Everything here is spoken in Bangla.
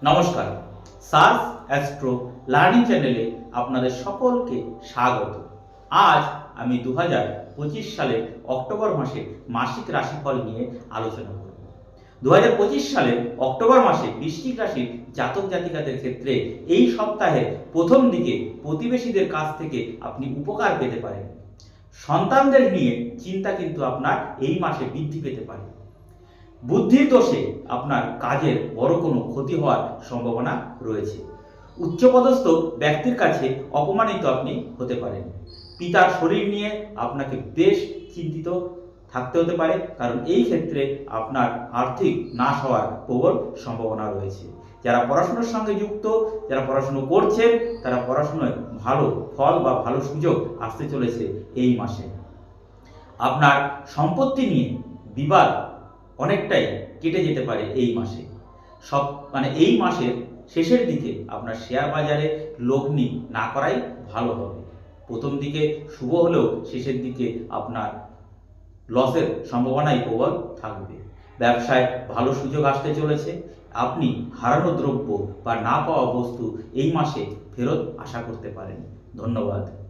নমস্কার। সার্স অ্যাস্ট্রো লার্নিং চ্যানেলে আপনাদের সকলকে স্বাগত। আজ আমি দু হাজার পঁচিশ সালের অক্টোবর মাসের মাসিক রাশিফল নিয়ে আলোচনা করব। দু হাজার পঁচিশ সালের অক্টোবর মাসে বৃশ্চিক রাশির জাতক জাতিকাদের ক্ষেত্রে এই সপ্তাহের প্রথম দিকে প্রতিবেশীদের কাছ থেকে আপনি উপকার পেতে পারেন। সন্তানদের নিয়ে চিন্তা কিন্তু আপনার এই মাসে বৃদ্ধি পেতে পারে। বুদ্ধির দোষে আপনার কাজের বড় কোনো ক্ষতি হওয়ার সম্ভাবনা রয়েছে। উচ্চপদস্থ ব্যক্তির কাছে অপমানিত আপনি হতে পারেন। পিতার শরীর নিয়ে আপনাকে বেশ চিন্তিত থাকতে হতে পারে, কারণ এই ক্ষেত্রে আপনার আর্থিক নাশ হওয়ার প্রবল সম্ভাবনা রয়েছে। যারা পড়াশোনার সঙ্গে যুক্ত, যারা পড়াশুনো করছেন, তারা পড়াশুনোয় ভালো ফল বা ভালো সুযোগ আসতে চলেছে এই মাসে। আপনার সম্পত্তি নিয়ে বিবাদ অনেকটাই কেটে যেতে পারে এই মাসে। সব মানে এই মাসের শেষের দিকে আপনার শেয়ার বাজারে লগ্নি না করাই ভালো হবে। প্রথম দিকে শুভ হলেও শেষের দিকে আপনার লসের সম্ভাবনাই প্রবল থাকবে। ব্যবসায় ভালো সুযোগ আসতে চলেছে। আপনি হারানো দ্রব্য বা না পাওয়া বস্তু এই মাসে ফেরত আশা করতে পারেন। ধন্যবাদ।